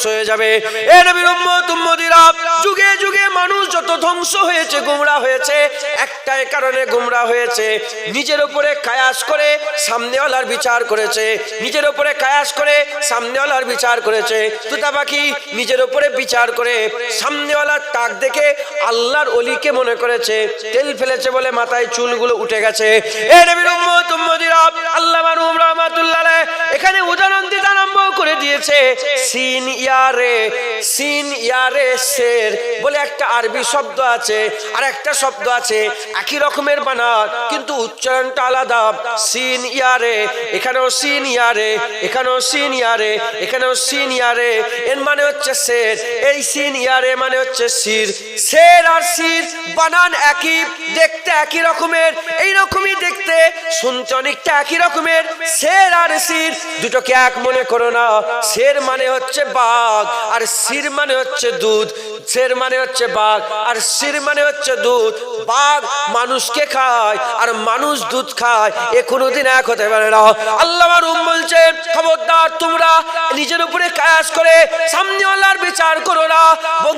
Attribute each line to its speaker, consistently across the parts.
Speaker 1: ধ্বংস হয়ে যাবে। যুগে যুগে মানুষ যত ধ্বংস হয়েছে, গুমরা হয়েছে, একটাই কারণে গুমরা হয়েছে। নিজের উপরে কায়াস করে সামনেওয়ালার বিচার করেছে। নিজের উপরে কায়াস করে সামনেওয়ালার বিচার করেছে। তুতা পাখি নিজের উপরে বিচার করে সামনেওয়ালার টাক দেখে আল্লাহর অলিকে মনে করেছে। তেল ফেলেছে বলে মাথায় চুলগুলো উঠে গেছে। এ নবীর উম্মত, উম্মতিরা আল্লাহ মারুম রহমাতুল্লাহ এখানে উদাহরণ দিতে আরম্ভ করে দিয়েছে। সিন ইয়ারে সিন ইয়ারে শের বলে একটা আরবি শব্দ আছে আর একটা শব্দ আছে, একই রকমের বানান, কিন্তু উচ্চারণটা আলাদা। সিন ইয়ারে, এখানেও সিন ইয়ারে, এখানেও সিন ইয়ারে, এখানেও সিন ইয়ারে, এর মানে হচ্ছে শের এই সিন ইয়ারে মানে হচ্ছে সির। শের আর সির বানান একই, দেখতে একই রকমের এই রকমই দেখতে, শুনতে অনেকটা একই রকমের। শের আর সির দুটোকে এক মনে করো না। শের মানে হচ্ছে বাঘ, আর শির মানে হচ্ছে দুধ। শের মানে হচ্ছে বাঘ, আর শির মানে হচ্ছে দুধ। বাঘ মানুষকে খায়, আর মানুষ দুধ খায়, এ কোনোদিন এক হতে পারে না। আল্লাহ রুম বলছে খবরদার তোমরা নিজের উপরে কায়াস করে সামনেওয়ালার বিচার করো না।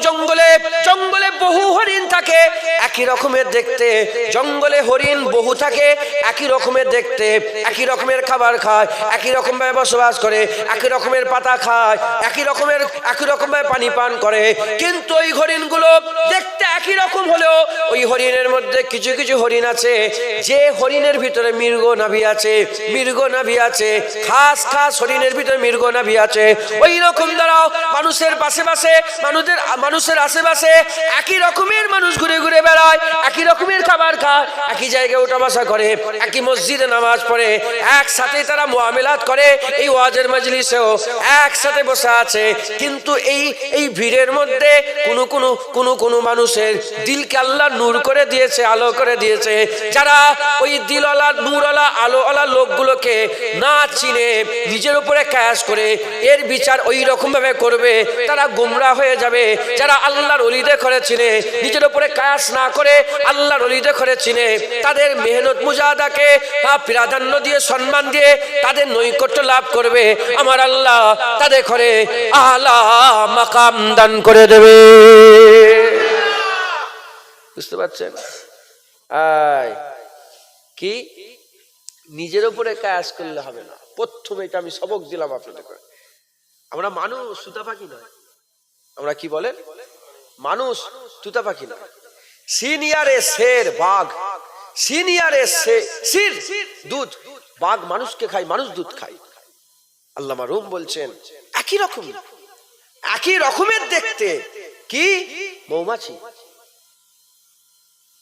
Speaker 1: জঙ্গলে জঙ্গলে বহু হরিণ থাকে, একই রকমের দেখতে। জঙ্গলে হরিণ বহু থাকে, একই রকমের দেখতে, একই রকমের খাবার খায়, একই রকম ভাবে বসবাস করে, একই রকমের পাতা খায়, একই রকমের, একই রকম ভাবে পানি পান করে। কিন্তু ওই হরিণগুলো দেখতে একই রকম হলেও ওই হরিণের মধ্যে কিছু কিছু হরিণ আছে। যে হরিণের ভিতরে মৃগ নাভি আছে, মৃগ নাভি আছে, খাস খাস হরিণের ভিতরে মৃগ নাভি আছে। ওই রকম দ্বারাও মানুষের পাশে পাশে মানুষের মানুষের আশেপাশে একই রকমের মানুষ ঘুরে ঘুরে বেড়ায়, একই রকমের খাবার খায়, একই জায়গায় ওঠা বসা করে, একই মসজিদে নামাজ পড়ে একসাথে তারা মোয়ামেলাত করে এই ওয়াজের মজলিসেও একসাথে বসে আছে। কিন্তু এই এই ভিড়ের মধ্যে কোনো কোনো কোনো কোনো মানুষের দিলকে আল্লাহ নূর করে দিয়েছে আলো করে দিয়েছে। যারা ওই দিলওয়ালা নূরওয়ালা আলোওয়ালা লোকগুলোকে না চিনে নিজের উপরে ক্যাশ করে এর বিচার ওই রকম ভাবে করবে তারা গুমরা হয়ে যাবে। যারা আল্লাহর অলিদে করে চিনে নিজের উপরে কায়াস না করে আল্লাহর অলিদে করে চিনে তাদের মেহনত মুজাদাকে আহ, প্রাধান্য দিয়ে সম্মান দিয়ে তাদের নৈকট্য লাভ করবে, আমার আল্লাহ তাদের ঘরে আলা মাকাম দান করে দেবে। বুঝতে পারছেন? কি? নিজের উপরে কাজ করলে হবে না। প্রথমে এটা আমি সবক দিলাম আপনাদের আমরা মানুষ, সুতা পাখি নয়। আমরা কি বলেন? মানুষ, তুতা পাখি নয়। সিনিয়রে শের, বাঘ। সিনিয়রে দুধ। বাঘ মানুষকে খায়, মানুষ দুধ খায়। আল্লাহ রুম বলছেন, একই রকম, একই রকমের দেখতে কি? মৌমাছি।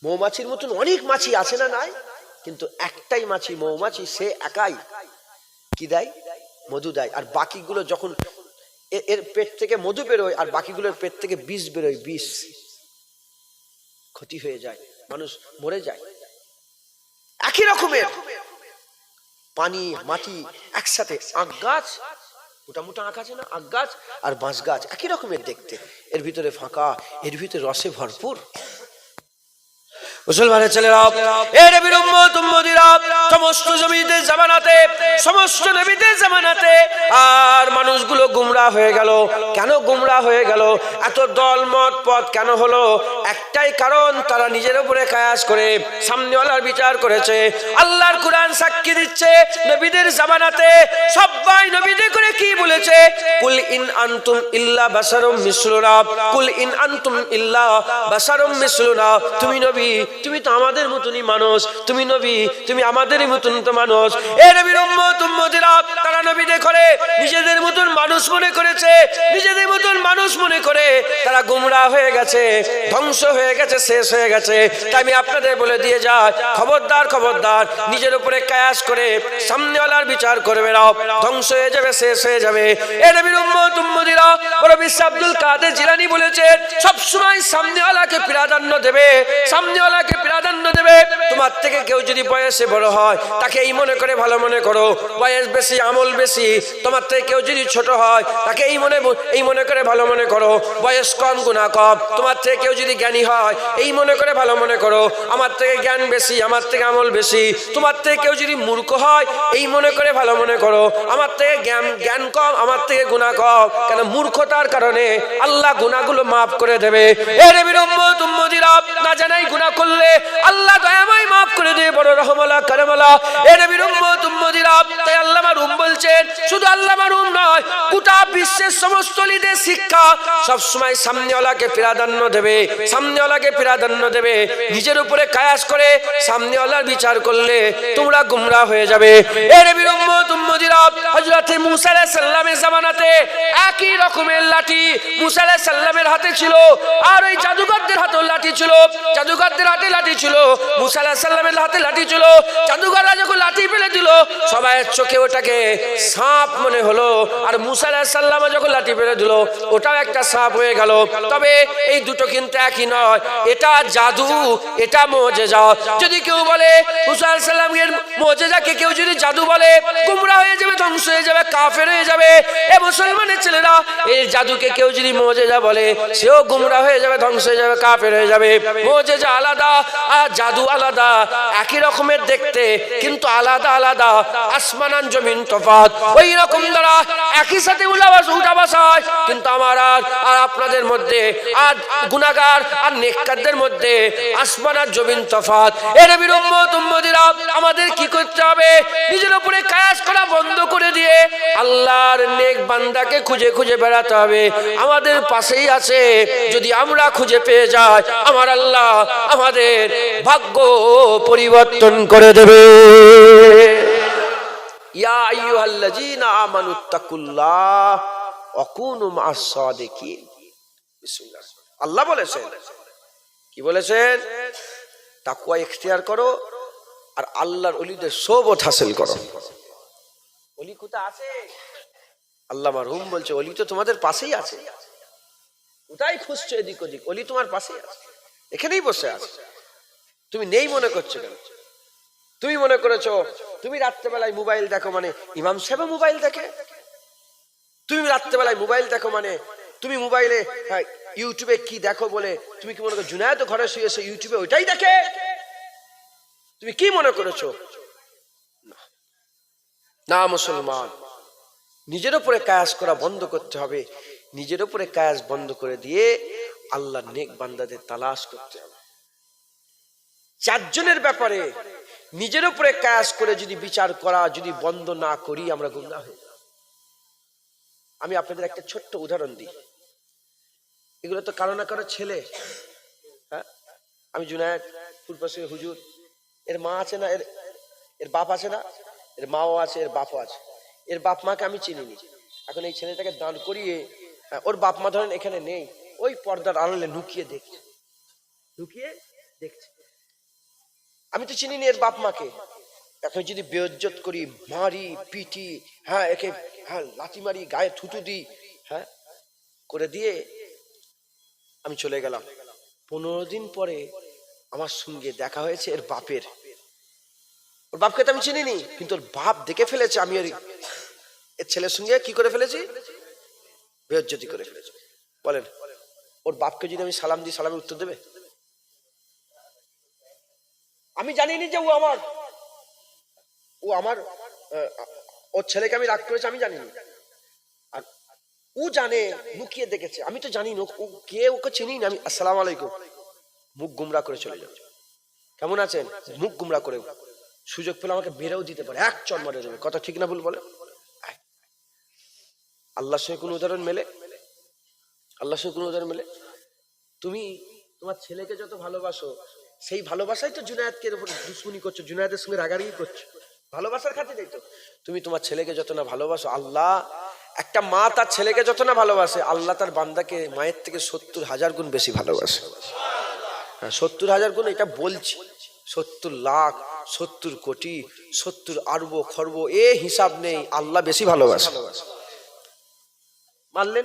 Speaker 1: মৌমাছির মতন অনেক মাছি আছে না নাই? কিন্তু একটাই মাছি, মৌমাছি, সে একাই কি দেয়? মধু দেয়। আর বাকিগুলো যখন এর পেট থেকে মধু বেরোয়, আর বাকিগুলোর পেট থেকে বিষ বেরোয়, বিষ। ক্ষতি হয়ে যায়, মানুষ মরে যায়। একই রকমের। পানি, মাটি একসাথে আখ গাছ মোটা মোটা আঁক আছে না? আখ গাছ আর বাঁশ গাছ, একই রকমের দেখতে। এর ভিতরে ফাঁকা, এর ভিতরে রসে ভরপুর। মুসলমানের ছেলেরা এ নবীর উম্মত উম্মতিরা সমস্ত জমিতে জামানাতে, সমস্ত নবীদের জামানাতে, আর মানুষগুলো গুমরা হয়ে গেল। কেন গুমরা হয়ে গেল? এত দল মত পথ কেন হলো? একটাই কারণ, তারা নিজের উপরে কায়াস করে, সামনেওয়ালার বিচার করেছে। আল্লাহর কোরআন সাক্ষী দিচ্ছে, নবীদের জামানাতে সবাই নবীদের করে কি বলেছে? কুল ইন আনতুম ইল্লা বাসারুম মিসলুনা, কুল ইন আনতুম ইল্লা বাসারুম মিসলুনা, তুমি নবী তুমি তো আমাদের মতনই মানুষ, তুমি নবী, তুমি আমাদেরই মতন তো মানুষ। এ নবীর উম্মত, উম্মতিরা তারা নবীদের করে নিজেদের মতন মানুষ মনে করেছে, নিজেদের মতন মানুষ মনে করে তারা গুমরা হয়ে গেছে, ধ্বংস হয়ে গেছে, শেষ হয়ে গেছে। তাই আমি আপনাদের বলে দিয়ে যাই, খবরদার খবরদার, নিজের উপরে কায়াস করে সামনেওয়ালার বিচার করবে না ধ্বংস হয়ে যাবে, শেষ হয়ে যাবে। এ নবীর উম্মত, উম্মতিরা, বড় আব্দুল কাদের জিলানি সব সময় সামনেওয়ালাকে প্রাধান্য দেবে, সামনেওয়ালাকে প্রাধান্য দেবে। তোমার থেকে কেউ যদি বয়সে বড় হয়, তাকে এই মনে করে, ভালো মনে করো। বয়স বেশি, আমল বেশি। তোমার থেকে কেউ যদি ছোট হয়, তাকে এই মনে এই মনে করে, ভালো মনে করো, বয়স গুণা কম, তোমার থেকে কেউ যদি জ্ঞানী হয়, এই মনে করে ভালো মনে করো, আমার থেকে জ্ঞান বেশি, আমার থেকে আমল বেশি, তোমার থেকে কেউ যদি মূর্খ হয়, এই মনে করে ভালো মনে করো, আমার থেকে জ্ঞান জ্ঞান কম, আমার থেকে গুণা কম, কেন মূর্খতার কারণে আল্লাহ গুনাহগুলো মাফ করে দেবে। এ নবীর উম্মত না জানাই গুনাহ করলে, আল্লাহ দয়াময় মাফ করে দেবে, বড় রহমালা, কারমালা। এ তাই বলছেন, শুধু নয়, গোটা বিশ্বের সমস্ত লিদের শিক্ষা সব সময় সামনেওয়ালাকে প্রাধান্য দেবে, সামনেওয়ালাকে প্রাধান্য দেবে, নিজের উপরে কায়াস করে সামনেওয়ালার বিচার করলে তোমরা গুমরা হয়ে যাবে। এর বিরম্ব দিল ওটাও একটা সাপ হয়ে গেল। তবে এই দুটো কিন্তু একই নয়। এটা জাদু, এটা মোজেজা। যদি কেউ বলে, মুসা আলাইহিস সালামের কেউ যদি জাদু বলে, গুমরা হয়ে যাবে, ধ্বংস হয়ে যাবে, কাফের হয়ে যাবে। এ মুসলমানের ছেলেরা এই জাদুকে কেউ যদি মোজেজা বলে, সেও গুমরা হয়ে যাবে, ধ্বংস হয়ে যাবে, কাফের হয়ে যাবে। মোজেজা আলাদা আর জাদু আলাদা, একই রকমের দেখতে, কিন্তু আলাদা আলাদা। আসমানান জমিন তফাত ওই রকম দ্বারা একই সাথে উলাবাস উঠা বসায় কিন্তু আমার আর আর আপনাদের মধ্যে, আর গুনাগার আর নেককারদের মধ্যে আসমান আর জমিন তফাত এর বিরম্মত উম্মদিরা আমাদের কি করতে হবে? নিজের উপরে কায়াস করা বন্ধ করে দিয়ে আল্লাহর নেক বান্দাকে খুঁজে খুঁজে বেড়াতে হবে। আমাদের পাশেই আছে, যদি আমরা খুঁজে পেয়ে যাই, আমার আল্লাহ আমাদের ভাগ্য পরিবর্তন করে দেবে। আল্লাহ করো আর আল্লাহর ওলিদের সোবত হাসিল করো। ওলি কোথা আছে? আল্লাহ মারহুম বলছে ওলি তো তোমাদের পাশেই আছে। কোথায় খুঁজছো এদিক ওদিক? ওলি তোমার পাশেই আছে। এখানেই বসে আছে। তুমি নেই মনে করছ কেন? তুমি মনে করেছ তুমি রাত্রেবেলায় মোবাইল দেখো মানে ইমাম সাহেব মোবাইল দেখে? তুমি রাত্রেবেলায় মোবাইল দেখো মানে তুমি মোবাইলে হ্যাঁ, ইউটিউবে কি দেখো বলে তুমি কি মনে করো জুনায়দ ঘরে শুয়ে ইউটিউবে ওইটাই দেখে? তুমি কি মনে করেছ। না, মুসলমান। নিজের উপরে কায়াস করা বন্ধ করতে হবে। নিজের উপরে কায়াস বন্ধ করে দিয়ে আল্লাহ নেক বান্দাদের তালাশ করতে হবে। চারজনের ব্যাপারে নিজের উপরে কায়াস করে যদি বিচার করা, যদি বন্ধ না করি, আমরা গুমরা হয়ে আমি আপনাদের একটা ছোট্ট উদাহরণ দিই। এগুলো তো কারও না কারও ছেলে। হ্যাঁ? আমি জুনায়দ ফুলপাশে হুজুর। এর মা আছে না? এর এর বাপ আছে না? এর মাও আছে, এর বাপও আছে। এর বাপ মাকে আমি চিনিনি। এখন এই ছেলেটাকে দাঁড় করিয়ে ওর বাপ মা ধরেন এখানে নেই, ওই পর্দার আড়ালে লুকিয়ে দেখছে। লুকিয়ে দেখছে। আমি তো চিনি নি এর বাপ মাকে। এখন যদি বেজ্জত করি, মারি, পিটি হ্যাঁ একে হ্যাঁ লাথি মারি, গায়ে থুতু দিই হ্যাঁ করে দিয়ে আমি চলে গেলাম। পনেরো দিন পরে আমার সঙ্গে দেখা হয়েছে এর বাপের। ওর বাপকে তো আমি চিনিনি, কিন্তু ওর বাপ দেখে ফেলেছে আমি ওর ছেলের সঙ্গে কি করে ফেলেছি? বেজ্জতি করে ফেলেছি। বলেন, ওর বাপকে যদি আমি সালাম দিই সালামের উত্তর দেবে? আমি জানিনি যে ও আমার ও আমার ওর ছেলেকে আমি রাগ করেছি, আমি জানিনি। আর ও জানে লুকিয়ে দেখেছে? আমি তো জানি না, ও কে, ওকে চিনি না আমি। আসসালাম আলাইকুম। মুখ গুমরা করে চলে যাও। কেমন আছেন? মুখ গুমরা করে সুযোগ পেলে আমাকে বেরেও দিতে পারে। এক চর মারে দেবে কথা ঠিক না ভুল বলে। আল্লাহর সঙ্গে কোনো উদাহরণ মেলে? আল্লাহর সঙ্গে কোনো উদাহরণ মেলে? তুমি তোমার ছেলেকে যত ভালোবাসো, সেই ভালোবাসাই তো জুনায়েদকে উপর দুশ্মনী করছ, জুনায়েদের সঙ্গে রাগারাগি করছ। ভালোবাসার খাতিরেই তো। তুমি তোমার ছেলেকে যত না ভালোবাসো, আল্লাহ একটা মা তার ছেলেকে যত না ভালোবাসে, আল্লাহ তার বান্দাকে মায়ের থেকে সত্তর হাজার গুণ বেশি ভালোবাসে। হ্যাঁ সত্তর হাজার গুণ এটা বলছি। সত্তর লাখ, সত্তর কোটি, সত্তর আরব খর্ব, এ হিসাব নেই। আল্লাহ বেশি ভালোবাসে। মানলেন?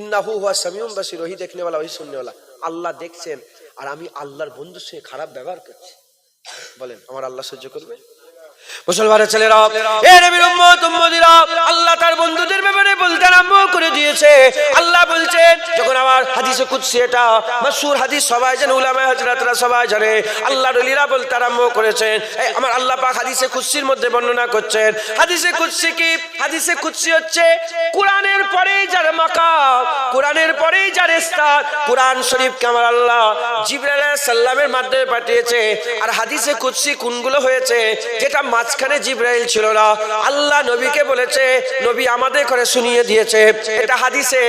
Speaker 1: ইন্নাহু হুয়া সামিউম বাসির, ওহি দেখনে ওয়ালা ওই শুননেওয়ালা। আল্লাহ দেখছেন, আর আমি আল্লাহর বন্ধুর সঙ্গে খারাপ ব্যবহার করছি। বলেন, আমার আল্লাহ সহ্য করবে? মুসলমানের ছেলেরা, এ নবীর আল্লাহ তার বন্ধুদের ব্যাপারে বলতে আরম্ভ করে দিয়েছে। আল্লাহ বলছেন, যখন আমার হাদিসে কুদসি এটা মাসুর হাদিস সবাই জানে উলামা হযরতরা সবাই জানে। আল্লাহ রলিরা বলতে আরম্ভ করেছেন এই আমার আল্লাহ পাক হাদিসে কুদসির মধ্যে বর্ণনা করছেন। হাদিসে কুদসি কি? হাদিসে কুদসি হচ্ছে, কোরআনের পরেই যার মাকাম, কোরআনের পরেই যার স্থান কোরআন শরীফকে আমার আল্লাহ জিবরাইল সালামের মাধ্যমে পাঠিয়েছে। আর হাদিসে কুদসি কোনগুলো হয়েছে, যেটা মাঝখানে জিব্রাইল ছিল না। আল্লাহ নবীকে বলেছে, নবী আমাদের করে শুনিয়ে দিয়েছে। এটা হাদিসে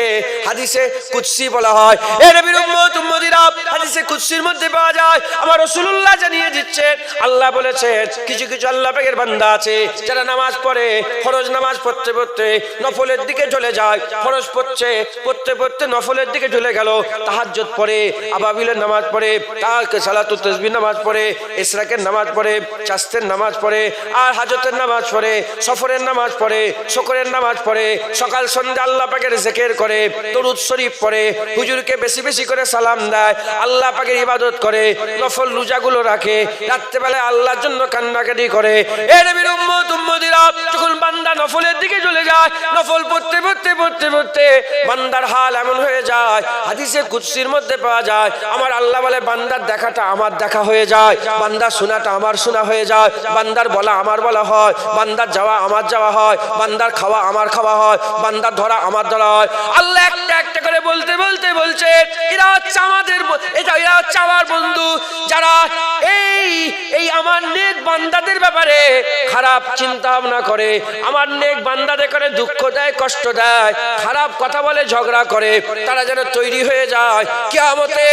Speaker 1: হাদিসে কুদসি বলা হয়। এ নবীর উম্মত, উম্মতিরা হাদিসে কুদসির মধ্যে পাওয়া যায়। আমার রাসূলুল্লাহ জানিয়ে দিচ্ছেন আল্লাহ বলেছেন, কিছু কিছু আল্লাহ পাকের বান্দা আছে, যারা নামাজ পড়ে, ফরজ নামাজ পড়তে পড়তে নফলের দিকে চলে যায়। ফরজ পড়ছে, পড়তে পড়তে নফলের দিকে চলে গেল। তাহাজ্জুদ পড়ে, আবাবিলের নামাজ পড়ে তাকে সালাতুত তাসবিহ নামাজ পড়ে, ইসরাকের নামাজ পড়ে, চাস্তের নামাজ পড়ে আর হাজতের নামাজ পড়ে, সফরের নামাজ পড়ে, শকরের নামাজ পড়ে, সকাল সন্ধ্যা আল্লাহ পাকের জিকির করে, দরুদ শরীফ পড়ে, হুজুরকে বেশি বেশি করে সালাম দেয়, আল্লাহ পাকের ইবাদত করে, নফল রোজাগুলো রাখে, রাত্রেবেলায় আল্লাহর জন্য কান্নাকাটি করে। এ নবীর উম্মত, উম্মতিরা যখন বান্দা নফলের দিকে চলে যায়, নফল পড়তে পড়তে পড়তে পড়তে বান্দার হাল এমন হয়ে যায়, হাদিসে কুদসির মধ্যে পাওয়া যায়, আমার আল্লাহ বলে, বান্দার দেখাটা আমার দেখা হয়ে যায় বান্দার শোনাটা আমার শোনা হয়ে যায়, বান্দার বলা আমার বলা হয়, বান্দার যাওয়া আমার যাওয়া হয়, বান্দার খাওয়া আমার খাওয়া হয়, বান্দার ধরা আমার ধরা হয়। আল্লাহ একটা একটা করে বলতে বলতে বলছে, এরা হচ্ছে আমাদের এটা, এরা হচ্ছে আমার বন্ধু। যারা এই এই আমার নেক বান্দাদের ব্যাপারে খারাপ চিন্তা ভাবনা করে, আমার নেক বান্দাদের করে দুঃখ দেয়, কষ্ট দেয়, খারাপ কথা বলে, ঝগড়া করে, তারা যেন তৈরি হয়ে যায়। কিয়ামতে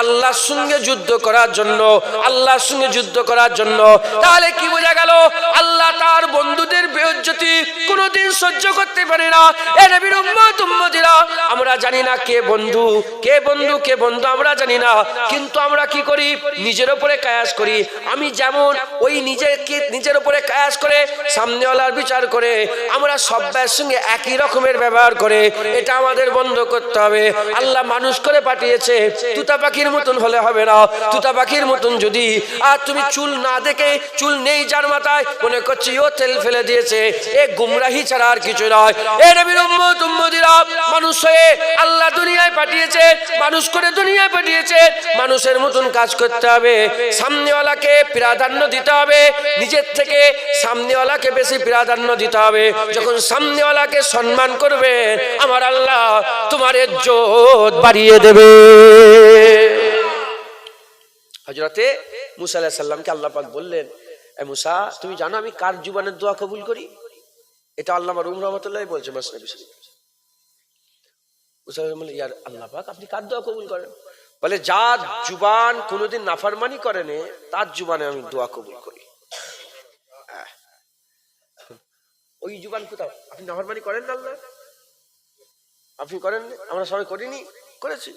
Speaker 1: আল্লাহর সঙ্গে যুদ্ধ করার জন্য, আল্লাহর সঙ্গে যুদ্ধ করার জন্য। তাহলে কি বোঝা গেল? আল্লাহ তার বন্ধুদের বেজ্জতি কোনোদিন সহ্য করতে পারে না। এ নবীর উম্মত, উম্মতিরা, আমরা জানি না কে বন্ধু? কে বন্ধু কে বন্ধু? আমরা জানি না। কিন্তু আমরা কি করি? নিজের উপরে কায়াস করি। আমি যেমন ওই নিজেকে নিজের উপরে কায়াস করে, সামনেওয়ালার বিচার করে, আমরা সব্বার সঙ্গে একই রকমের ব্যবহার করে, এটা আমাদের বন্ধ করতে হবে। আল্লাহ মানুষ করে পাঠিয়েছে। তুতা পাখির মতন হলে হবে না। তুতা পাখির মতন যদি। আর তুমি চুল না দেখে, চুল নেই যার মাথায়, মনে করছি ও তেল ফেলে দিয়েছে। এ গুমরাহি ছাড়া আর কিছু নয়। এ নবীর উম্মত, উম্মতিরা, মানুষ হয়ে আল্লাহ দুনিয়ায় পাঠিয়েছে, মানুষ করে দুনিয়ায় পাঠিয়েছে, মানুষের মতন কাজ করতে হবে। সামনেওয়ালাকে প্রাধান্য দিতে হবে, নিজের থেকে সামনেওয়ালাকে বেশি প্রাধান্য দিতে হবে। যখন সামনেওয়ালাকে সম্মান আমার আল্লাহ তোমার বাড়িয়ে দেবে। হজরতে মুসা সাল্লামকে আল্লাহ পাক বললেন মুসা, তুমি জানো আমি কার জীবনের দোয়া কবুল করি? এটা আল্লাহ রুম রহমতুল্লাহ বলছে, মাসনবী শরীফ। ইয়ার আল্লাহ পাক, আপনি কার দোয়া কবুল করেন? বলে, যার জুবান কোনোদিন নাফারমানি তার জুবানে আমি দোয়া কবুল করি। ওই জুবান কোথাও? আপনি নাফারমানি করেন না আল্লাহ? আপনি করেন আমরা সবাই করিনি, করেছি।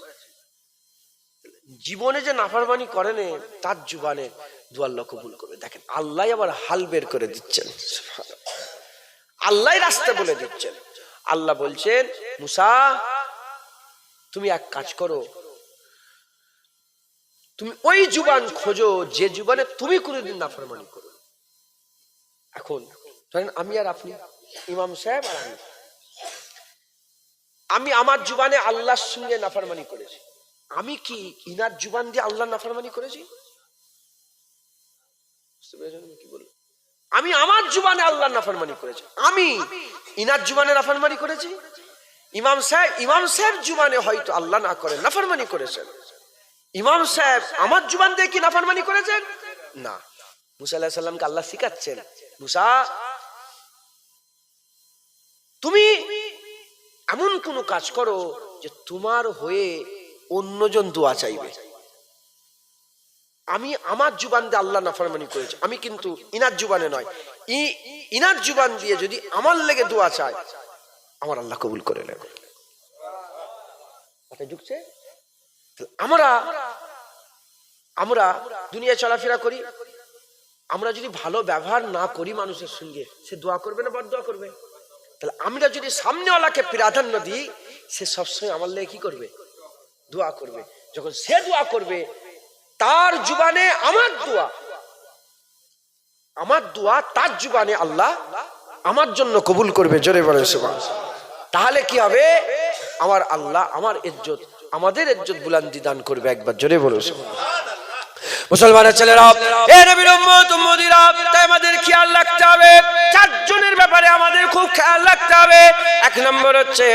Speaker 1: জীবনে যে নাফারমানি করেন তার জুবানে দুয়াল্লাহ কবুল করবে। দেখেন, আল্লাহ আবার হাল বের করে দিচ্ছেন। আল্লাহ রাস্তা বলে দিচ্ছেন। আল্লাহ বলছেন, মুসা তুমি এক কাজ করো। তুমি ওই জুবান খোঁজো, যে জুবানে তুমি কোনোদিন নাফরমানি করো। এখন ধরেন আমি আর আপনি, ইমাম সাহেব আর আমি। আমি আমার জুবানে আল্লাহর সঙ্গে নাফরমানি করেছি। আমি কি ইনার জুবান দিয়ে আল্লাহ নাফরমানি করেছি? কি বললাম? আমি আমার জুবানে আল্লাহ নাফরমানি করেছি। আমি ইনার জুবানে নাফরমানি করেছি? ইমাম সাহেব ইমাম সাহেব জুবানে হয়তো আল্লাহ না করেন, নাফরমানি করেছেন। ইমাম সাহেব, আমার জুবান দিয়ে কি নাফরমানি করেছেন? না। মুসা আল্লাহ সাল্লামকে আল্লাহ শিখাচ্ছেন, মুসা, তুমি এমন কোনো কাজ করো যে তোমার হয়ে অন্যজন দোয়া চাইবে। আমি আমার জুবান দিয়ে আল্লাহ নাফরমানি করেছি। আমি কিন্তু ইনার জুবানে নয়। ইনার জুবান দিয়ে যদি আমার লেগে দোয়া চায় আমার আল্লাহ কবুল করে নেন আমরা আমরা দুনিয়ায় চলাফেরা করি। আমরা যদি ভালো ব্যবহার না করি মানুষের সঙ্গে, সে দোয়া করবে না বদ দোয়া করবে? তাহলে আমরা যদি সামনেওয়ালাকে প্রাধান্য দিই, সে সবসময় আমার লেগে কি করবে? দোয়া করবে। যখন সে দোয়া করবে, তার জুবানে আমার দোয়া। আমার দোয়া তার জুবানে আল্লাহ আমার জন্য কবুল করবে, জোরে বলে তাহলে কি হবে? আমার আল্লাহ আমার ইজ্জত, আমাদের ইজ্জত বুলান্দি দান করবে একবার, জোরে বলে মুসলমানের ছেলেরা তাই আমাদের হবে। চারজনের ব্যাপারে আমাদের খুব খেয়াল রাখতে হবে। এক নম্বর হচ্ছে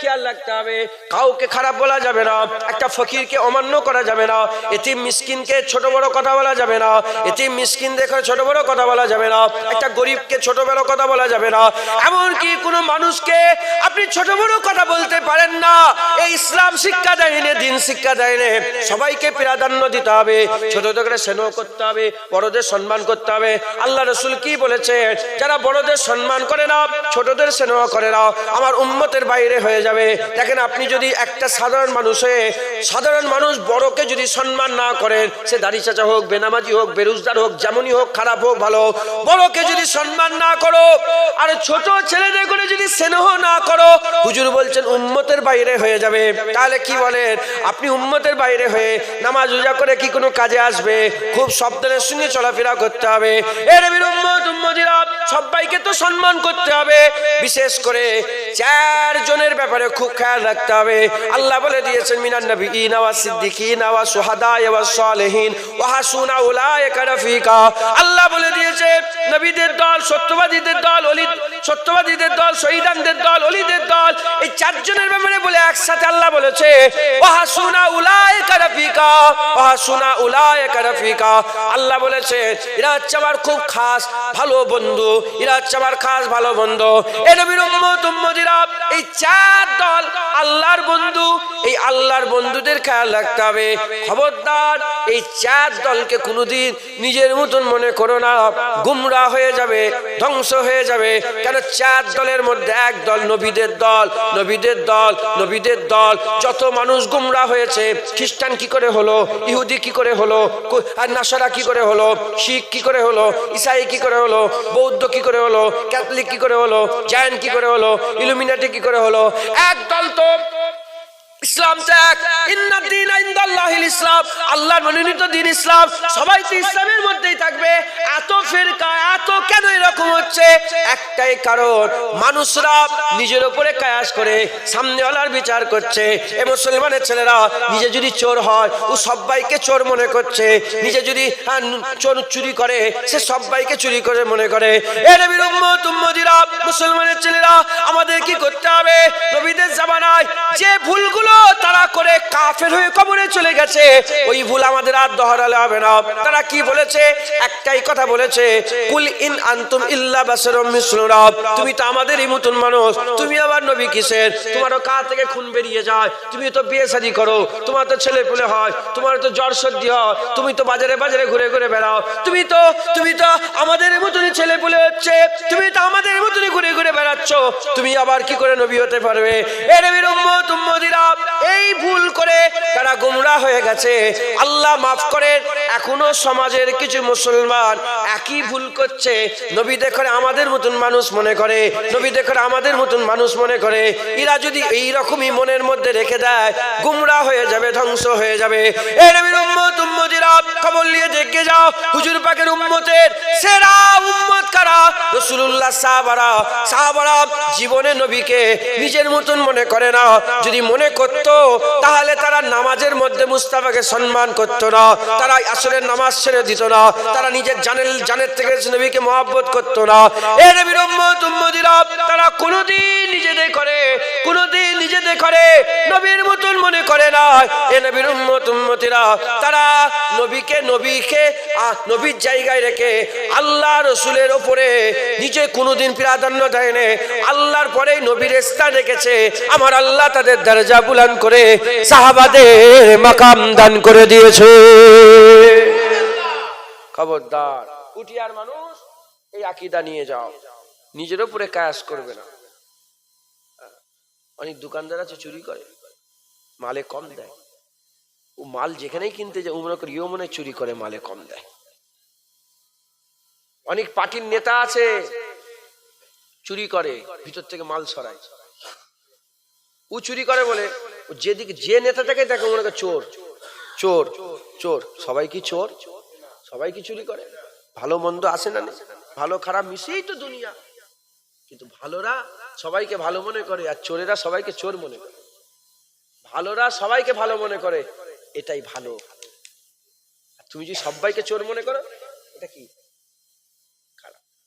Speaker 1: খেয়াল রাখতে হবে। কাউকে খারাপ বলা যাবে না। একটা ফকিরকে অমান্য করা যাবে না। এতিম মিসকিনকে ছোট বড় কথা বলা যাবে না। এতিম মিসকিন দেখে ছোট বড় কথা বলা যাবে না। একটা গরিবকে ছোট বড় কথা বলা যাবে না। এমনকি কোনো মানুষকে আপনি ছোট বড় কথা বলতে পারেন না। এই ইসলাম শিক্ষা দেয়নি দিন শিক্ষা দেয়নি সবাইকে প্রাধান্য দিতে হবে। ছোটদের স্নেহ করতে হবে। বড়দের সম্মান করতে হবে। আল্লাহ রসুল কি বলেছে? যারা বড়দের সম্মান করে না ছোটদের স্নেহ করে না আমার উম্মতের বাইরে হয়ে যাবে। দেখেন, আপনি যদি একটা সাধারণ মানুষ হয়ে সাধারণ মানুষ বড়কে যদি সম্মান না করেন, সে দাড়ি চাচা হোক, বেনামাজি হোক বেরোজগার হোক, যেমনই হোক, খারাপ হোক, ভালো বড়কে যদি সম্মান না করো, আর ছোট ছেলেদের করে যদি স্নেহ না করো, হুজুর বলছেন, উম্মতের বাইরে হয়ে যাবে। তাহলে কি বলেন? আপনি উম্মতের বাইরে হয়ে নামাজ উজা করে কি কোনো কাজে আসবে? খুব সাবধানের সঙ্গে চলাফেরা করতে হবে। এর নবীর সবাইকে তো সম্মান করতে হবে। বিশেষ করে চার জনের ব্যাপারে খুব খেয়াল রাখতে হবে। আল্লাহ বলে দিয়েছেন, মিনান নবী ইনাওয়া সিদ্দিকিন ওয়া সুহাদা ওয়া সালেহিন ওয়া হাসুনা উলাইকা রাফিকা। আল্লাহ বলে দিয়েছে, নবীদের দল, সত্যবাদীদের দল অলি সত্যবাদীদের দল, শহীদানদের দল, অলিদের দল, এই চারজনের ব্যাপারে বলে একসাথে আল্লাহ বলেছে ওহা সুনা উলায় কারাফিকা ওহা সুনা উলায় কারাফিকা আল্লাহ বলেছে, এরা হচ্ছে আমার খুব খাস ভালো বন্ধু, এরা হচ্ছে আমার খাস ভালো বন্ধু। এ নবীর উম্মত এই চার দল আল্লাহর বন্ধু এই আল্লাহর বন্ধুদের খেয়াল রাখতে হবে। খবরদার, এই চার দলকে কোনোদিন নিজের মতন মনে করো না। গুমরা হয়ে যাবে, ধ্বংস হয়ে যাবে। কেন চার দলের মধ্যে এক দল নবীদের দল নবীদের দল নবীদের দল। যত মানুষ গুমরা হয়েছে, খ্রিস্টান কি করে হলো? ইহুদি কি করে হলো? আর নাসারা কি করে হলো? শিখ কি করে হলো? ইসাই কি করে হলো? বৌদ্ধ কি করে হলো? ক্যাথলিক কি করে হলো? জায়ন কি করে হলো? ইলুমিনাটি কি করে হলো? এক দল তো ইসলাম ত্যাগ। ইন্নাদ দীন ইনদাল্লাহিল ইসলাম। আল্লাহর মনোনীত দিন ইসলাম। সবাই তো ইসলামের মধ্যেই থাকবে। এত ফিরকা, এত কেন এরকম হচ্ছে? একটাই কারণ, মানুষরা নিজের উপরে কায়াস করে, সামনেওয়ালার বিচার করছে। এ মুসলমানের ছেলেরা নিজে যদি চোর হয়, ও সবাইকে চোর মনে করছে। নিজে যদি চোর চুরি করে, সে সবাইকে চুরি করে মনে করে। এ নবীর উম্মত, উম্মতিরা, মুসলমানের ছেলেরা, আমাদের কি করতে হবে? নবীদের জামানায় যে ভুলগুলো তারা করে কাফের হয়ে কবরে চলে গেছে। ওই ভুল আমাদের আর দহরালে হবে না। তারা কি বলেছে? একটাই কথা বলেছে, কুল ইন আনতুম ইল্লা বাসারুম মিসলুনা তুমি তো আমাদেরই মতন মানুষ। তুমি আবার নবী কিসের? তোমারও কা থেকে খুন বেরিয়ে যায়। তুমি তো বিয়ে শাদী করো। তোমার তো ছেলে পুলে হয়। তোমার তো জ্বর সর্দি হয়। তুমি তো বাজারে বাজারে ঘুরে ঘুরে বেড়াও। তুমি তো তুমি তো আমাদের মতনই ছেলে পুলে হচ্ছে। তুমি তো আমাদের মতনই ঘুরে ঘুরে বেড়াচ্ছ। তুমি আবার কি করে নবী হতে পারবে? এ নবীর উম্মত, উম্মতিরা এই ভুল করে তারা গুমরা হয়ে গেছে। আল্লাহ মাফ করেন, এখনও সমাজের কিছু মুসলমান একই ভুল করছে। নবী দেখে আমাদের মতন মানুষ মনে করে। নবী দেখে আমাদের মতন মানুষ মনে করে। এরা যদি এই রকমই মনের মধ্যে রেখে দেয়, গুমরা হয়ে যাবে, ধ্বংস হয়ে যাবে। এ নবীর উম্মত, উম্মতিরা নিয়ে দেখে যাও। হুজুর উম্মতের সেরা উম্মত কারা? রসুল্লাহ সাহাবারা। সাহাবারা জীবনে নবীকে নিজের মতন মনে করে না। যদি মনে করত, তাহলে তারা নামাজের মধ্যে মুস্তাফাকে সম্মান করত না, তারা আসলে নামাজ ছেড়ে দিত না, তারা নিজের জানের জানের থেকে নবীকে মহাব্বত করত না। এ নবীর তারা কোনোদিন নিজেদের করে কোনোদিন করে, নবীর মতন মনে করে না। এ নবীর উম্মত, উম্মতিরা, তারা নবীকে নবীকে নবীর জায়গায় রেখে আল্লাহ রসুলের ওপরে নিজে কোনোদিন প্রাধান্য দেয়নি। আল্লাহর পরেই নবীর স্থান রেখেছে। আমার আল্লাহ তাদের দরজা বুলান করে সাহাবাদের মাকাম দান করে দিয়েছে। খবরদার উঠিয়ার মানুষ, এই আকিদা নিয়ে যাও। নিজের উপরে কায়াস করবে না। অনেক দোকানদার আছে, চুরি করে। মালে কম দেয়। ও মাল যেখানেই কিনতে যায়, ও মনে করে, ইও মনে চুরি করে, মালে কম দেয়। অনেক পার্টির নেতা আছে, চুরি করে, ভিতর থেকে মাল সরায় ও চুরি করে বলে যেদিকে, যে নেতাটাকে দেখে মনে করে চোর চোর চোর। সবাই কি চোর? সবাই কি চুরি করে? ভালো মন্দ আসে না? ভালো খারাপ মিশেই তো দুনিয়া। কিন্তু ভালোরা সবাইকে ভালো মনে করে আর চোরেরা সবাইকে চোর মনে করে। ভালোরা সবাইকে ভালো মনে করে, এটাই ভালো। তুমি যদি সবাইকে চোর মনে করো, এটা কি?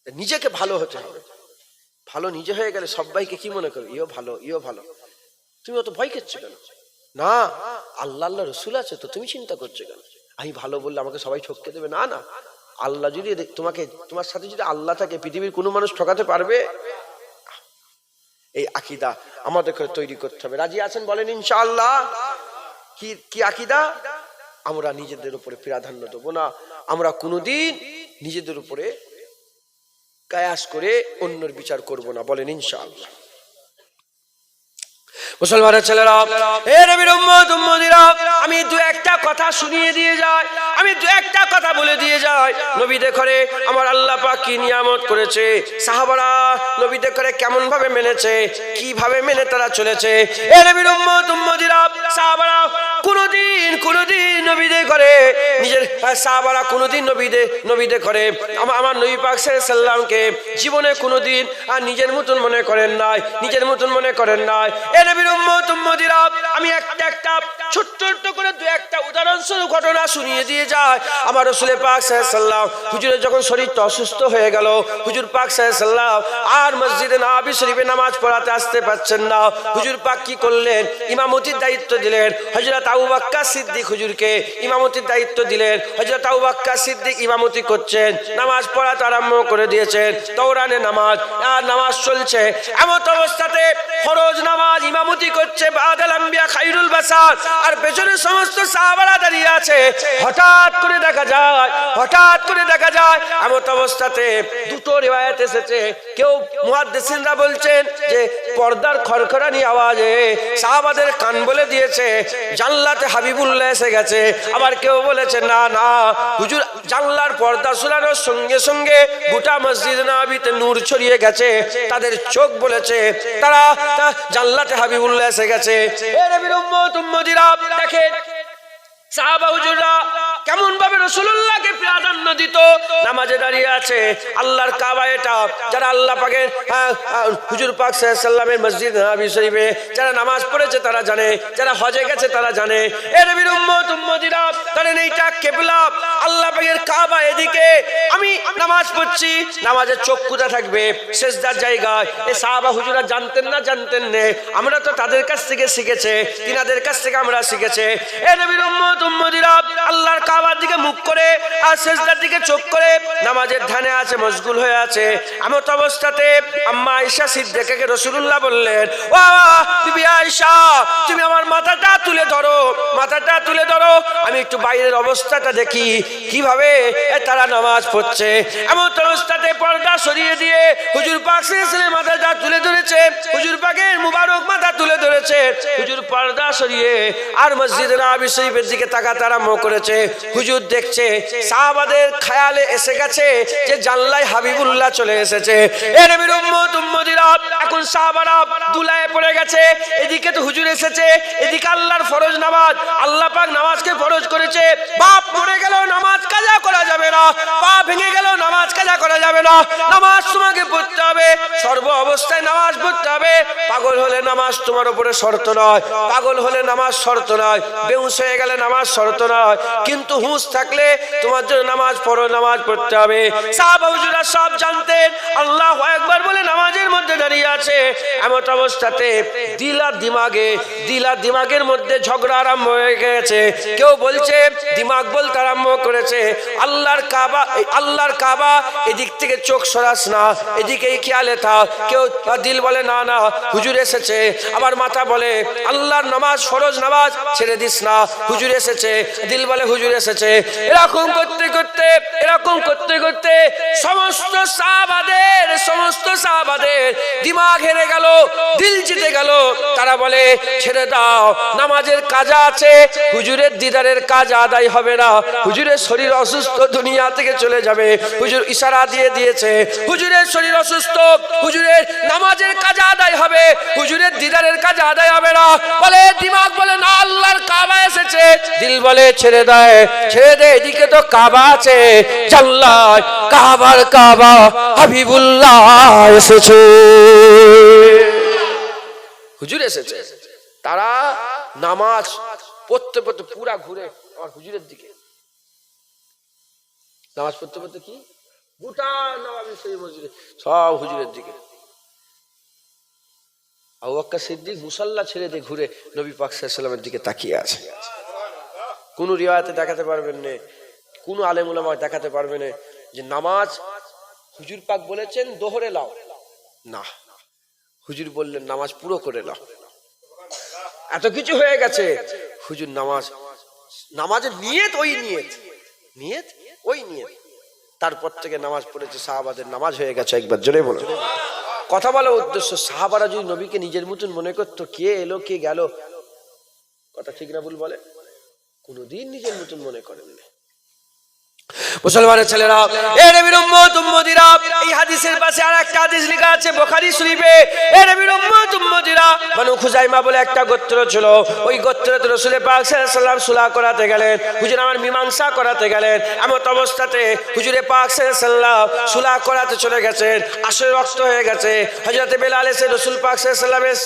Speaker 1: নিজেকে ভালো হতে হবে। ভালো নিজে হয়ে গেলে সবাইকে কি মনে করো ইও ভালো ইও ভালো। তুমি অত ভয় খেচ্ছ কেন? না, আল্লাহ আল্লাহ রসুল আছে তো, তুমি চিন্তা করছ কেন? আমি ভালো বললে আমাকে সবাই ঠককে দেবে? না না। আল্লাহ যদি তোমাকে তোমার সাথে যদি আল্লাহ থাকে, পৃথিবীর কোনো মানুষ ঠকাতে পারবে? এই আকিদা আমাদের করে তৈরি করতে হবে। রাজি আছেন বলেন ইনশাআল্লাহ? কি কি আকিদা? আমরা নিজেদের উপরে প্রাধান্য দেবো না। আমরা কোনোদিন নিজেদের উপরে কায়াস করে অন্যের বিচার করব না, বলেন ইনশাআল্লাহ। মুসলমানের ছেলেরা হে নবীর উম্মত, উম্মতিরা, আমি দু একটা কথা শুনিয়ে দিয়ে যাই, আমি দু একটা কথা বলে দিয়ে যাই। নবী দেখরে আমার আল্লাহ পাক কি নিয়ামত করেছে? সাহাবারা নবী দেখরে কেমন ভাবে মেনেছে? কীভাবে মেনে তারা চলেছে? হে নবীর উম্মত, উম্মতিরা, সাহাবারা কোনোদিন কোনোদিন নবীদে করে নিজের সাহাবারা কোনোদিন নবীদে নবীদে করে আমার নবী পাক সাল্লামকে জীবনে কোনোদিন আর নিজের মতন মনে করেন নাই, নিজের মতন মনে করেন নাই। এ নবীর উম্মতিরা, আমি একটা একটা ছোট্ট ছোট্ট করে দু একটা উদাহরণস্বরূপ ঘটনা শুনিয়ে দিয়ে যায়। আমার রসুলের পাক সাল্লাম হুজুরের যখন শরীরটা অসুস্থ হয়ে গেল, হুজুর পাক সাল্লাম আর মসজিদে নবী শরীফে নামাজ পড়াতে আসতে পারছেন না। হুজুর পাক কি করলেন? ইমামতির দায়িত্ব দিলেন। হজরত আবু বাক্কা সিদ্দিক হুজুরকে ইমামতির দায়িত্ব দিলেন। হজরত আবু বাক্কা সিদ্দিক ইমামতি করছেন, নামাজ পড়াতে আরম্ভ করে দিয়েছেন, দৌড়ানে নামাজ, আর নামাজ চলছে। এমন অবস্থাতে ফরজ নামাজ ইমামতি করছে বাদাল আম্বিয়া খাইরুল বাসার, আর পেছনে সমস্ত সাহাবারা দাঁড়িয়ে আছে। হঠাৎ করে দেখা যায়, হঠাৎ করে দেখা যায় এমন অবস্থাতে দুটো রেওয়ায়ত এসেছে। কেউ মুহাদ্দিসিনরা বলছেন যে, পর্দার খড়খড়ানি আওয়াজে সাহাবাদের কান বলে দিয়েছে জানলাতে হাবিবুল্লাহ এসে গেছে। আবার কেউ বলেছে, না না, হুজুর, জানলার পর্দা শুনানোর সঙ্গে সঙ্গে গোটা মসজিদ নাবিতে নূর ছড়িয়ে গেছে। তাদের চোখ বলেছে, তারা জানলাতে হাবিবুল্লাহ এসে গেছে। দেখেন সাহাবা হুজুররা কেমন ভাবে প্রাধান্য দিত? নামাজে দাঁড়িয়ে আছে আল্লাহর কাবা এটা। যারা আল্লাহ পাকের হ্যাঁ, হ্যাঁ, হুজুর মসজিদ যারা নামাজ পড়েছে তারা জানে যারা হজে গেছে তারা জানে। এ নবীর উম্মত উম্মতিরা জানেন এইটা কেবলা। আল্লাহ পাকের কাবা এদিকে। আমি নামাজ পড়ছি নামাজের চোখ থাকবে শেষদার জায়গায়। এ সাহাবা হুজুরা জানতেন না জানতেন নে। আমরা তো তাদের কাছ থেকে শিখেছে তিনাদের কাছ থেকে আমরা শিখেছে। এ নবীর উম্মত ধরো ধরো। আমি একটু বাইরের অবস্থাটা দেখি, কীভাবে তারা নামাজ পড়ছে? এমন অবস্থাতে পর্দা সরিয়ে দিয়ে হুজুর পাক মাথাটা তুলে ধরেছে। হুজুর পাকের মুবারক মাথা তুলে ধরেছে হুজুর পর্দা সরিয়ে আর মসজিদ নবী শরীফের দিকে তাকাতে আরম্ভ করেছে। হুজুর দেখছে, সাহাবাদের খায়ালে এসে গেছে যে জানলায় হাবিবুল্লাহ চলে এসেছে। নবীর উম্মত এখন সাহাবারা পড়ে গেছে। এদিকে তো হুজুর এসেছে, এদিকে আল্লাহর ফরজ নামাজ, আল্লাহ পাক নামাজকে ফরজ করেছে। বাপ মরে গেল নামাজ কাজা করা যাবে না। পা ভেঙে গেল নামাজ কাজা করা যাবে না। নামাজ তোমাকে পড়তে হবে। সর্ব অবস্থায় নামাজ পড়তে হবে। পাগল হলে নামাজ তোমার উপরে শর্ত নয়। পাগল হলে নামাজ শর্ত নয়। বেউস হয়ে গেলে নামাজ শর্ত নয়। কিন্তু হুঁশ থাকলে তোমার জন্য নামাজ পড়ো, নামাজ পড়তে হবে। সাহাবা হুজুরা সব জানতেন। আল্লাহ একবার বলে নামাজের মধ্যে দাঁড়িয়ে আছে। এমন অবস্থাতে দিলা দিমাগে দিলা দিমাগের মধ্যে ঝগড়া আরম্ভ হয়ে গেছে। কেউ বলছে, দিমাগ বলতে আরম্ভ করেছে, আল্লাহর কাবা আল্লাহর কাবা এদিক থেকে চোখ সরাস না এদিকেই খেয়ালে থাক। কেউ দিল বলে, না না, হুজুর এসেছে। আবার মাথা বলে, আল্লাহর নামাজ ফরজ নামাজ, ছেড়ে দিস না। হুজুর এসেছে, দিল বলে, হুজুর এসেছে। এরকম করতে করতে, এরকম করতে করতে সমস্ত সাহাবাদের সমস্ত সাহাবাদের দিমাগ হেরে গেল, দিল জিতে গেল। তারা বলে, ছেড়ে দাও, নামাজের কাজা আছে, হুজুরের দিদারের কাজ আদায় হবে না। হুজুরের শরীর অসুস্থ, দুনিয়া থেকে চলে যাবে। হুজুর ইশারা দিয়ে দিয়েছে, হুজুরের শরীর অসুস্থ, হুজুরের নামাজের কাজ আদায় হবে, হুজুরের দিদারের কাজ হবে না। বলে, দিমাগ বলে, না, আল্লাহর কাবা এসেছে। দিল বলে, ছেড়ে দেয় ছেড়ে এদিকে তো কাবা আছে। জাল্লায়, কাবার কাবা হাবিবুল্লাহ এসেছে। হুজুর এসেছে। তারা নামাজ পড়তে পড়তে পুরা ঘুরে আমার হুজুরের দিকে। নামাজ পড়তে পড়তে কি? গোটা মসজিদে, সব হুজুরের দিকে। আবু সিদ্দিক মুসাল্লা ছেড়ে দিয়ে ঘুরে নবী পাক দিকে তাকিয়ে আছে। কোন রিওয়ায়তে দেখাতে পারবেন না, কোন আলেম উলামা দেখাতে পারবে না যে নামাজ হুজুর পাক বলেছেন দোহরে লাও। না, হুজুর বললেন নামাজ পুরো করে নাও এত কিছু হয়ে গেছে, হুজুর নামাজ, নামাজের নিয়ত ওই নিয়ত নিয়ত ওই নিয়ত। তারপর থেকে নামাজ পড়েছে, সাহাবাদের নামাজ হয়ে গেছে, একবার জোরে বলো। কথা বলার উদ্দেশ্য, সাহাবারা যদি নবীকে নিজের মতন মনে করতো, কে এলো, কে গেল, কথা ঠিক না ভুল বলে? কোনোদিন নিজের মতন মনে করেন না মুসলমানের ছেলেরা, এ নবীর উম্মত, উম্মতিরা, এই হাদিসের পাশে আর একটা হাদিস লেখা আছে, বুখারী শরীফে, এ নবীর উম্মত, উম্মতিরা, বানু খুজাইমা বলে একটা গোত্র ছিল, ওই গোত্রতে রাসূল পাক সাল্লাম সুলা করাতে গেলেন, হুজুর আমার মীমাংসা করাতে গেলেন, এমত অবস্থাতে হুজুরে পাক সাল্লাম সুলা করাতে চলে গেছেন আসলে রক্ত হয়ে গেছে, হযরতে বেলাল এসে রাসূল পাক সাল্লামের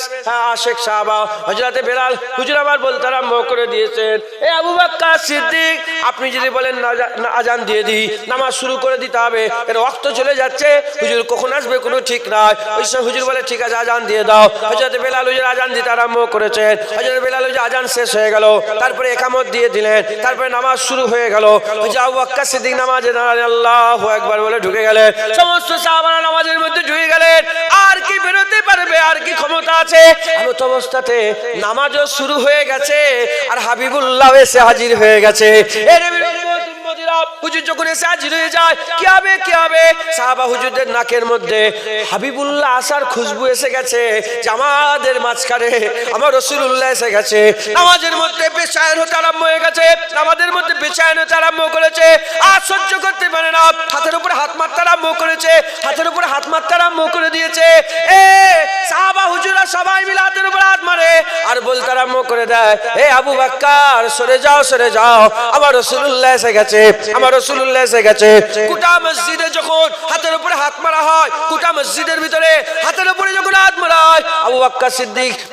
Speaker 1: আশেক সাহাবা, হযরতে বেলাল, হুজুর আমার বলতে আরম্ভ করে দিয়েছেন, এ আবু বকর সিদ্দিক, আপনি যদি বলেন না আজান দিয়ে দিই, নামাজ শুরু করে দিতে হবে। এর রক্ত চলে যাচ্ছে, হুজুর কখন আসবে কোনো ঠিক নাই। ওই সময় হুজুর বলে, ঠিক আছে, আজান দিয়ে দাও। হজরত বেলাল হুজুর আজান দিতে আরম্ভ করেছেন। হজরত বেলাল হুজুর আজান শেষ হয়ে গেল। তারপরে একামত দিয়ে দিলেন। তারপরে নামাজ শুরু হয়ে গেল। আবু বকর সিদ্দিক নামাজে আল্লাহু আকবার বলে ঢুকে গেলেন। সমস্ত সাহাবারা নামাজের মধ্যে ঢুকে গেলেন। আর কি বেরোতে পারবে, আর কি ক্ষমতা আছে? এমত অবস্থাতে নামাজও শুরু হয়ে গেছে, আর হাবিবুল্লাহ এসে হাজির হয়ে গেছে। এর হুজুর যখন এসে হাজির হয়ে যায়, কি হবে কি হবে? সাহাবা হুজুরদের নাকের মধ্যে হাবিবুল্লাহ আসার খুশবু এসে গেছে যে আমাদের মাঝখানে আমার রসুল্লাহ এসে গেছে। নামাজের মধ্যে বেচায়ন হতে আরম্ভ হয়ে গেছে, নামাজের মধ্যে বেচায়ন হতে আরম্ভ করেছে, আর সহ্য করতে পারে না, হাতের উপরে হাত মারতে আরম্ভ করেছে, হাতের উপরে হাত মারতে আরম্ভ করে দিয়েছে। এ, সাহাবা হুজুরা সবাই মিলে হাতের উপরে হাত মারে, আর বলতে আরম্ভ করে দেয়, এ আবু বাক্কার, সরে যাও সরে যাও, আমার রসুল্লাহ এসে গেছে। আমার রসুল্লাহ এসে গেছে। গোটা মসজিদে যখন হাতের উপরে হাত মারা হয় গোটা মসজিদের ভিতরে হাতের উপরে যখন হাত মারা হয় আবু বাক্কা সিদ্দিক